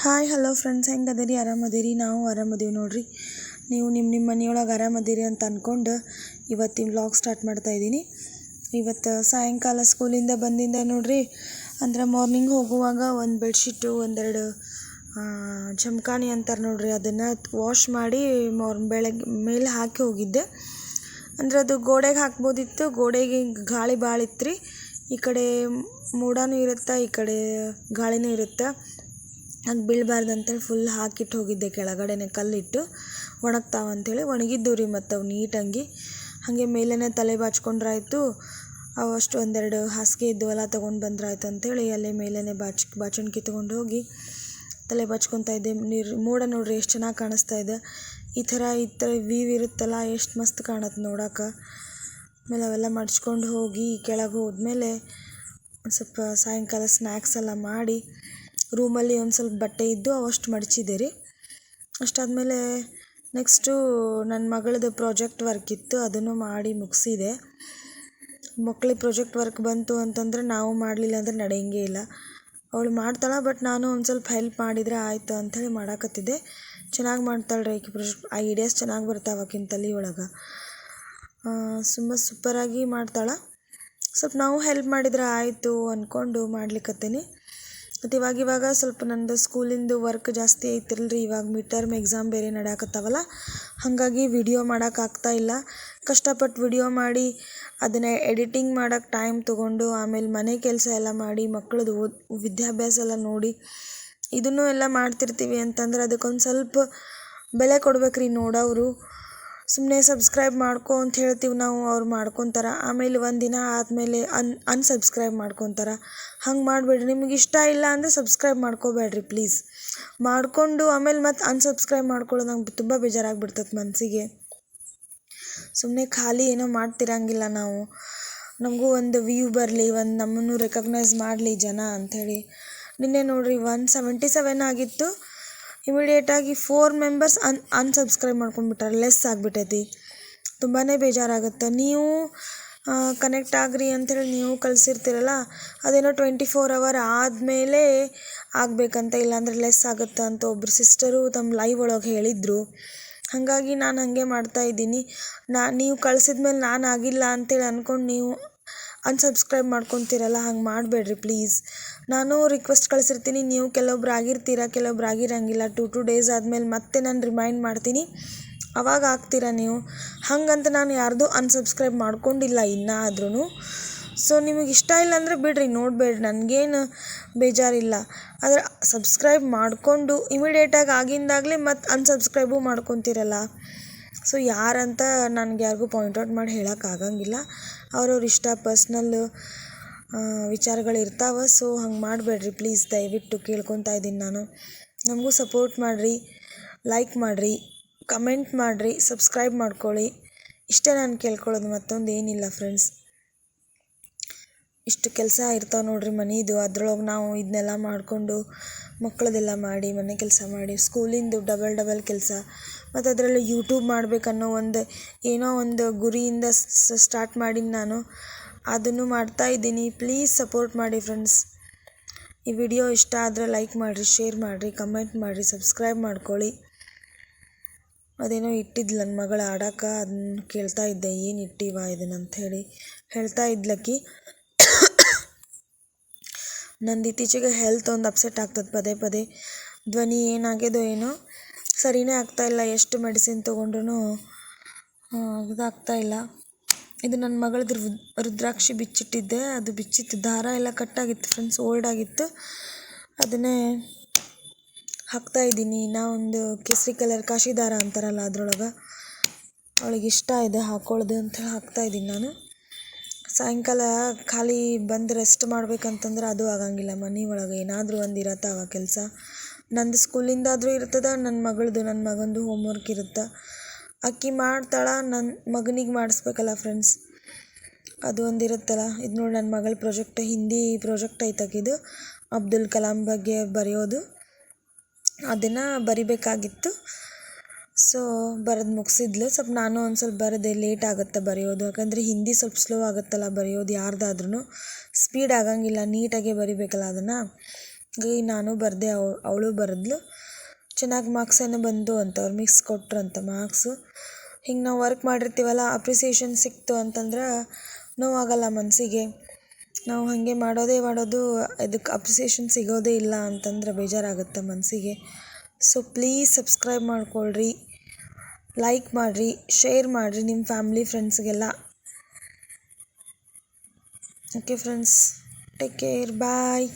Hi hello friends ಹೆಂಗೆ ಅದೀರಿ? ಆರಾಮದೀರಿ? ನಾವು ಆರಾಮದೀವಿ ನೋಡಿರಿ. ನೀವು ನಿಮ್ಮ ನಿಮ್ಮ ಮನೆಯೊಳಗೆ ಆರಾಮದೀರಿ ಅಂತ ಅಂದ್ಕೊಂಡು ಇವತ್ತಿನ ವ್ಲಾಗ್ ಸ್ಟಾರ್ಟ್ ಮಾಡ್ತಾ ಇದ್ದೀನಿ. ಇವತ್ತು ಸಾಯಂಕಾಲ ಸ್ಕೂಲಿಂದ ಬಂದಿಂದ ನೋಡಿರಿ, ಅಂದ್ರೆ ಮಾರ್ನಿಂಗ್ ಹೋಗುವಾಗ ಒಂದು ಬೆಡ್ಶೀಟು ಒಂದೆರಡು ಜಮಖಾನಿ ಅಂತಾರೆ ನೋಡಿರಿ, ಅದನ್ನು ವಾಶ್ ಮಾಡಿ ಮಾರ್ ಬೆಳಗ್ಗೆ ಮೇಲೆ ಹಾಕಿ ಹೋಗಿದ್ದೆ. ಅಂದ್ರೆ ಅದು ಗೋಡೆಗೆ ಹಾಕ್ಬೋದಿತ್ತು, ಗೋಡೆಗೆ ಗಾಳಿ ಭಾಳ ಇತ್ತು ರೀ ಈ ಕಡೆ ಮೋಡನೂ ಇರುತ್ತೆ, ಈ ಕಡೆ ಗಾಳಿನೂ ಇರುತ್ತೆ. ಹಂಗೆ ಬೀಳಬಾರ್ದು ಅಂತೇಳಿ ಫುಲ್ ಹಾಕಿಟ್ಟು ಹೋಗಿದ್ದೆ ಕೆಳಗಡೆನೆ ಕಲ್ಲಿಟ್ಟು. ಒಣಗ್ತಾವ ಅಂಥೇಳಿ ಒಣಗಿದ್ದು ರೀ ಮತ್ತು ಅವು ನೀಟಂಗಿ. ಹಾಗೆ ಮೇಲೇ ತಲೆ ಬಾಚ್ಕೊಂಡ್ರಾಯ್ತು. ಅವು ಒಂದೆರಡು ಹಾಸಿಗೆ ಇದ್ದವಲ್ಲ ತೊಗೊಂಡು ಬಂದ್ರಾಯ್ತು ಅಂಥೇಳಿ ಅಲ್ಲೇ ಮೇಲೇ ಬಾಚ್ ಬಾಚಣಿಗೆ ತೊಗೊಂಡು ಹೋಗಿ ತಲೆ ಬಾಚ್ಕೊತಾ ಇದ್ದೆ. ನೀರು, ಮೋಡ ನೋಡ್ರಿ ಎಷ್ಟು ಚೆನ್ನಾಗಿ ಕಾಣಿಸ್ತಾ ಇದೆ. ಈ ಥರ ಈ ಥರ ವ್ಯೂ ಇರುತ್ತಲ್ಲ ಎಷ್ಟು ಮಸ್ತ್ ಕಾಣತ್ತೆ ನೋಡಕ್ಕೆ ಆಮೇಲೆ ಅವೆಲ್ಲ ಮಡ್ಚ್ಕೊಂಡು ಹೋಗಿ ಕೆಳಗೆ ಹೋದ್ಮೇಲೆ ಸ್ವಲ್ಪ ಸಾಯಂಕಾಲ ಸ್ನ್ಯಾಕ್ಸ್ ಎಲ್ಲ ಮಾಡಿ ರೂಮಲ್ಲಿ ಒಂದು ಸ್ವಲ್ಪ ಬಟ್ಟೆ ಇದ್ದು ಅವಷ್ಟು ಮಡಚಿದೆ ರೀ. ಅಷ್ಟಾದಮೇಲೆ ನೆಕ್ಸ್ಟು ನನ್ನ ಮಗಳದ್ದು ಪ್ರಾಜೆಕ್ಟ್ ವರ್ಕ್ ಇತ್ತು, ಅದನ್ನು ಮಾಡಿ ಮುಗಿಸಿದೆ. ಮಕ್ಳಿಗೆ ಪ್ರಾಜೆಕ್ಟ್ ವರ್ಕ್ ಬಂತು ಅಂತಂದರೆ ನಾವು ಮಾಡಲಿಲ್ಲ ಅಂದ್ರೆ ನಡೆಯಂಗೇ ಇಲ್ಲ. ಅವಳು ಮಾಡ್ತಾಳೆ, ಬಟ್ ನಾನು ಒಂದು ಸ್ವಲ್ಪ ಹೆಲ್ಪ್ ಮಾಡಿದರೆ ಆಯಿತು ಅಂಥೇಳಿ ಮಾಡಾಕತ್ತಿದ್ದೆ. ಚೆನ್ನಾಗಿ ಮಾಡ್ತಾಳೆ ರೀ ಆಕೆ ಪ್ರಾಜೆಕ್ಟ್ ಐಡಿಯಾಸ್ ಚೆನ್ನಾಗಿ ಬರ್ತಾವೆ ಆಕಿನ ತಲೆ ಒಳಗೆ. ತುಂಬ ಸೂಪರಾಗಿ ಮಾಡ್ತಾಳೆ. ಸ್ವಲ್ಪ ನಾವು ಹೆಲ್ಪ್ ಮಾಡಿದ್ರೆ ಆಯಿತು ಅಂದ್ಕೊಂಡು ಮಾಡ್ಲಿಕತ್ತೀನಿ. ಮತ್ತು ಇವಾಗ ಇವಾಗ ಸ್ವಲ್ಪ ನಂದು ಸ್ಕೂಲಿಂದು ವರ್ಕ್ ಜಾಸ್ತಿ ಐತಿರಲ್ರಿ. ಇವಾಗ ಮಿಡ್ ಟರ್ಮ್ ಎಕ್ಸಾಮ್ ಬೇರೆ ನಡೆಯಕತ್ತಾವಲ್ಲ. ಹಾಗಾಗಿ ವಿಡಿಯೋ ಮಾಡೋಕ್ಕಾಗ್ತಾ ಇಲ್ಲ. ಕಷ್ಟಪಟ್ಟು ವಿಡಿಯೋ ಮಾಡಿ ಅದನ್ನು ಎಡಿಟಿಂಗ್ ಮಾಡೋಕ್ಕೆ ಟೈಮ್ ತೊಗೊಂಡು ಆಮೇಲೆ ಮನೆ ಕೆಲಸ ಎಲ್ಲ ಮಾಡಿ ಮಕ್ಳದ್ದು ವಿದ್ಯಾಭ್ಯಾಸ ಎಲ್ಲ ನೋಡಿ ಇದನ್ನು ಎಲ್ಲ ಮಾಡ್ತಿರ್ತೀವಿ ಅಂತಂದ್ರೆ ಅದಕ್ಕೊಂದು ಸ್ವಲ್ಪ ಬೆಲೆ ಕೊಡ್ಬೇಕು ರೀ ನೋಡೋರು ಸುಮ್ಮನೆ ಸಬ್ಸ್ಕ್ರೈಬ್ ಮಾಡ್ಕೊ ಅಂತ ಹೇಳ್ತೀವಿ ನಾವು, ಅವ್ರು ಮಾಡ್ಕೊತಾರೆ. ಆಮೇಲೆ ಒಂದು ದಿನ ಆದಮೇಲೆ ಅನ್ ಅನ್ಸಬ್ಸ್ಕ್ರೈಬ್ ಮಾಡ್ಕೊತಾರೆ. ಹಂಗೆ ಮಾಡಬೇಡ್ರಿ. ನಿಮ್ಗೆ ಇಷ್ಟ ಇಲ್ಲ ಅಂದರೆ ಸಬ್ಸ್ಕ್ರೈಬ್ ಮಾಡ್ಕೋಬೇಡ್ರಿ ಪ್ಲೀಸ್ ಮಾಡಿಕೊಂಡು ಆಮೇಲೆ ಮತ್ತೆ ಅನ್ಸಬ್ಸ್ಕ್ರೈಬ್ ಮಾಡ್ಕೊಳ್ಳೋದು ನಂಗೆ ತುಂಬ ಬೇಜಾರಾಗ್ಬಿಡ್ತದೆ ಮನಸ್ಸಿಗೆ ಸುಮ್ಮನೆ ಖಾಲಿ ಏನೋ ಮಾಡ್ತಿರಂಗಿಲ್ಲ ನಾವು. ನಮಗೂ ಒಂದು ವ್ಯೂ ಬರಲಿ, ಒಂದು ನಮ್ಮನ್ನು ರೆಕಗ್ನೈಸ್ ಮಾಡಲಿ ಜನ ಅಂಥೇಳಿ. ನಿನ್ನೆ ನೋಡಿರಿ ಒನ್ ಸೆವೆಂಟಿ ಸೆವೆನ್ ಆಗಿತ್ತು. ಇಮಿಡಿಯೇಟಾಗಿ ಫೋರ್ ಮೆಂಬರ್ಸ್ ಅನ್ ಅನ್ಸಬ್ಸ್ಕ್ರೈಬ್ ಮಾಡ್ಕೊಂಡ್ಬಿಟ್ಟಾರೆ ಲೆಸ್ ಆಗಿಬಿಟ್ಟೈತಿ. ತುಂಬಾ ಬೇಜಾರಾಗುತ್ತೆ. ನೀವು ಕನೆಕ್ಟ್ ಆಗ್ರಿ ಅಂಥೇಳಿ ನೀವು ಕಳಿಸಿರ್ತೀರಲ್ಲ, ಅದೇನೋ ಟ್ವೆಂಟಿ ಫೋರ್ ಅವರ್ ಆದಮೇಲೆ ಆಗಬೇಕಂತ ಇಲ್ಲಾಂದ್ರೆ ಲೆಸ್ ಆಗುತ್ತೆ ಅಂತ ಒಬ್ಬರು ಸಿಸ್ಟರು ತಮ್ಮ ಲೈವ್ ಒಳಗೆ ಹೇಳಿದರು. ಹಾಗಾಗಿ ನಾನು ಹಾಗೆ ಮಾಡ್ತಾ ಇದ್ದೀನಿ. ನಾ, ನೀವು ಕಳ್ಸಿದ ಮೇಲೆ ನಾನು ಆಗಿಲ್ಲ ಅಂತೇಳಿ ಅಂದ್ಕೊಂಡು ನೀವು ಅನ್ಸಬ್ಸ್ಕ್ರೈಬ್ ಮಾಡ್ಕೊತೀರಲ್ಲ, ಹಂಗೆ ಮಾಡಬೇಡ್ರಿ ಪ್ಲೀಸ್ ನಾನು ರಿಕ್ವೆಸ್ಟ್ ಕಳಿಸಿರ್ತೀನಿ, ನೀವು ಕೆಲವೊಬ್ರು ಆಗಿರ್ತೀರ, ಕೆಲವೊಬ್ರು ಆಗಿರಂಗಿಲ್ಲ ಟು ಟು ಡೇಸ್ ಆದಮೇಲೆ ಮತ್ತೆ ನಾನು ರಿಮೈಂಡ್ ಮಾಡ್ತೀನಿ. ಅವಾಗ ಆಗ್ತೀರ ನೀವು? ಹಂಗಂತ ನಾನು ಯಾರ್ದು ಅನ್ಸಬ್ಸ್ಕ್ರೈಬ್ ಮಾಡ್ಕೊಂಡಿಲ್ಲ ಇನ್ನೂ ಆದ್ರೂ ಸೊ ನಿಮಗೆ ಇಷ್ಟ ಇಲ್ಲ ಅಂದರೆ ಬಿಡಿರಿ ನೋಡಬೇಡ್ರಿ ನನಗೇನು ಬೇಜಾರಿಲ್ಲ. ಆದರೆ ಸಬ್ಸ್ಕ್ರೈಬ್ ಮಾಡಿಕೊಂಡು ಇಮಿಡಿಯೇಟಾಗಿ ಆಗಿಂದಾಗಲೇ ಮತ್ತೆ ಅನ್ಸಬ್ಸ್ಕ್ರೈಬು ಮಾಡ್ಕೊತೀರಲ್ಲ. ಸೊ ಯಾರಂತ ನನಗೆ ಯಾರಿಗೂ ಪಾಯಿಂಟ್ ಔಟ್ ಮಾಡಿ ಹೇಳೋಕ್ಕಾಗಂಗಿಲ್ಲ ಅವ್ರವ್ರ ಇಷ್ಟ ಪರ್ಸ್ನಲ್ ವಿಚಾರಗಳು ಇರ್ತಾವೆ. ಸೊ ಹಂಗೆ ಮಾಡಬೇಡ್ರಿ ಪ್ಲೀಸ್ ದಯವಿಟ್ಟು ಕೇಳ್ಕೊತಾ ಇದ್ದೀನಿ ನಾನು. ನಮಗೂ ಸಪೋರ್ಟ್ ಮಾಡಿರಿ ಲೈಕ್ ಮಾಡಿರಿ ಕಮೆಂಟ್ ಮಾಡಿರಿ ಸಬ್ಸ್ಕ್ರೈಬ್ ಮಾಡ್ಕೊಳ್ಳಿ. ಇಷ್ಟೇ ನಾನು ಕೇಳ್ಕೊಳ್ಳೋದು ಮತ್ತೊಂದು ಏನಿಲ್ಲ ಫ್ರೆಂಡ್ಸ್ ಇಷ್ಟು ಕೆಲಸ ಇರ್ತಾವೆ ನೋಡಿರಿ ಮನೆದು ಅದ್ರೊಳಗೆ ನಾವು ಇದನ್ನೆಲ್ಲ ಮಾಡಿಕೊಂಡು ಮಕ್ಕಳದೆಲ್ಲ ಮಾಡಿ ಮನೆ ಕೆಲಸ ಮಾಡಿ, ಸ್ಕೂಲಿಂದು ಡಬಲ್ ಡಬಲ್ ಕೆಲಸ. ಮತ್ತು ಅದರಲ್ಲಿ ಯೂಟ್ಯೂಬ್ ಮಾಡಬೇಕನ್ನೋ ಒಂದು ಏನೋ ಒಂದು ಗುರಿಯಿಂದ ಸ್ಟಾರ್ಟ್ ಮಾಡೀನಿ ನಾನು. ಅದನ್ನು ಮಾಡ್ತಾ ಇದ್ದೀನಿ. ಪ್ಲೀಸ್ ಸಪೋರ್ಟ್ ಮಾಡಿ ಫ್ರೆಂಡ್ಸ್ ಈ ವಿಡಿಯೋ ಇಷ್ಟ ಆದರೆ ಲೈಕ್ ಮಾಡಿರಿ ಶೇರ್ ಮಾಡಿರಿ ಕಮೆಂಟ್ ಮಾಡಿರಿ ಸಬ್ಸ್ಕ್ರೈಬ್ ಮಾಡ್ಕೊಳ್ಳಿ. ಅದೇನೋ ಇಟ್ಟಿದ್ಲು ನನ್ನ ಮಗಳು ಆಡೋಕೆ ಅದನ್ನ ಕೇಳ್ತಾ ಇದ್ದೆ, ಏನು ಇಟ್ಟಿವ ಇದನ್ನು ಅಂಥೇಳಿ ಹೇಳ್ತಾ ಇದ್ಲಕ್ಕಿ. ನಂದು ಇತ್ತೀಚೆಗೆ ಹೆಲ್ತ್ ಒಂದು ಅಪ್ಸೆಟ್ ಆಗ್ತದೆ ಪದೇ ಪದೇ. ಧ್ವನಿ ಏನಾಗ್ಯದೋ ಏನೋ, ಸರಿನೇ ಆಗ್ತಾಯಿಲ್ಲ ಎಷ್ಟು ಮೆಡಿಸಿನ್ ತೊಗೊಂಡ್ರೂ ಇದಾಗ್ತಾಯಿಲ್ಲ ಇದು ನನ್ನ ಮಗಳದ್ದು ರುದ್ರಾಕ್ಷಿ ಬಿಚ್ಚಿಟ್ಟಿದ್ದೆ. ಅದು ಬಿಚ್ಚಿತ್ತು. ದಾರ ಎಲ್ಲ ಕಟ್ಟಾಗಿತ್ತು ಫ್ರೆಂಡ್ಸ್ ಓಲ್ಡ್ ಆಗಿತ್ತು. ಅದನ್ನೇ ಹಾಕ್ತಾ ಇದ್ದೀನಿ. ನಾವೊಂದು ಕೇಸರಿ ಕಲರ್ ಕಾಶಿ ದಾರ ಅಂತಾರಲ್ಲ ಅದರೊಳಗೆ. ಅವಳಿಗೆ ಇಷ್ಟ ಇದೆ ಹಾಕೊಳ್ಳೋದು ಅಂತ ಹಾಕ್ತಾ ಇದ್ದೀನಿ ನಾನು. ಸಾಯಂಕಾಲ ಖಾಲಿ ಬಂದು ರೆಸ್ಟ್ ಮಾಡ್ಬೇಕಂತಂದ್ರೆ ಅದು ಆಗಂಗಿಲ್ಲ ಮನೆ ಒಳಗೆ. ಏನಾದರೂ ಒಂದು ಇರತ್ತಾವ ಕೆಲಸ. ನಂದು ಸ್ಕೂಲಿಂದಾದರೂ ಇರ್ತದೆ ನನ್ನ ಮಗಳದು ನನ್ನ ಮಗಂದು ಹೋಮ್ವರ್ಕ್ ಇರುತ್ತೆ. ಅಕ್ಕಿ ಮಾಡ್ತಾಳೆ ನನ್ನ ಮಗನಿಗೆ ಮಾಡಿಸ್ಬೇಕಲ್ಲ ಫ್ರೆಂಡ್ಸ್ ಅದು ಒಂದು ಇರುತ್ತಲ್ಲ. ಇದು ನೋಡಿ ನನ್ನ ಮಗಳ ಪ್ರಾಜೆಕ್ಟ್ ಹಿಂದಿ ಪ್ರಾಜೆಕ್ಟ್ ಐತಾಕಿದು ಅಬ್ದುಲ್ ಕಲಾಂ ಬಗ್ಗೆ ಬರೆಯೋದು. ಅದನ್ನು ಬರಿಬೇಕಾಗಿತ್ತು. ಸೊ ಬರೆದು ಮುಗಿಸಿದ್ಲು. ಸ್ವಲ್ಪ ನಾನು ಒಂದು ಸ್ವಲ್ಪ ಬರೆದೆ ಲೇಟ್ ಆಗುತ್ತೆ ಬರೆಯೋದು. ಯಾಕಂದರೆ ಹಿಂದಿ ಸ್ವಲ್ಪ ಸ್ಲೋ ಆಗುತ್ತಲ್ಲ ಬರೆಯೋದು ಯಾರ್ದಾದ್ರೂ ಸ್ಪೀಡ್ ಆಗಂಗಿಲ್ಲ, ನೀಟಾಗೆ ಬರಿಬೇಕಲ್ಲ ಅದನ್ನು. ಹಾಗಾಗಿ ನಾನು ಬರೆದೆ ಅವಳು ಬರೆದ್ಲು. ಚೆನ್ನಾಗಿ ಮಾರ್ಕ್ಸ್ ಏನೋ ಬಂದು ಅಂತ, ಅವ್ರು ಮಿಕ್ಸ್ ಕೊಟ್ಟರು ಅಂತ ಮಾರ್ಕ್ಸು ಹಿಂಗೆ ನಾವು ವರ್ಕ್ ಮಾಡಿರ್ತೀವಲ್ಲ ಅಪ್ರಿಸಿಯೇಷನ್ ಸಿಕ್ತು ಅಂತಂದ್ರೆ ನೋವಾಗಲ್ಲ ಮನಸ್ಸಿಗೆ ನಾವು ಹಾಗೆ ಮಾಡೋದೇ ಮಾಡೋದು ಇದಕ್ಕೆ ಅಪ್ರಿಸಿಯೇಷನ್ ಸಿಗೋದೇ ಇಲ್ಲ ಅಂತಂದ್ರೆ ಬೇಜಾರಾಗುತ್ತೆ ಮನಸ್ಸಿಗೆ ಸೊ ಪ್ಲೀಸ್ ಸಬ್ಸ್ಕ್ರೈಬ್ ಮಾಡ್ಕೊಳ್ರಿ. ಲೈಕ್ ಮಾಡಿರಿ ಶೇರ್ ಮಾಡಿರಿ ನಿಮ್ಮ ಫ್ಯಾಮಿಲಿ ಫ್ರೆಂಡ್ಸ್ಗೆಲ್ಲ okay friends take care bye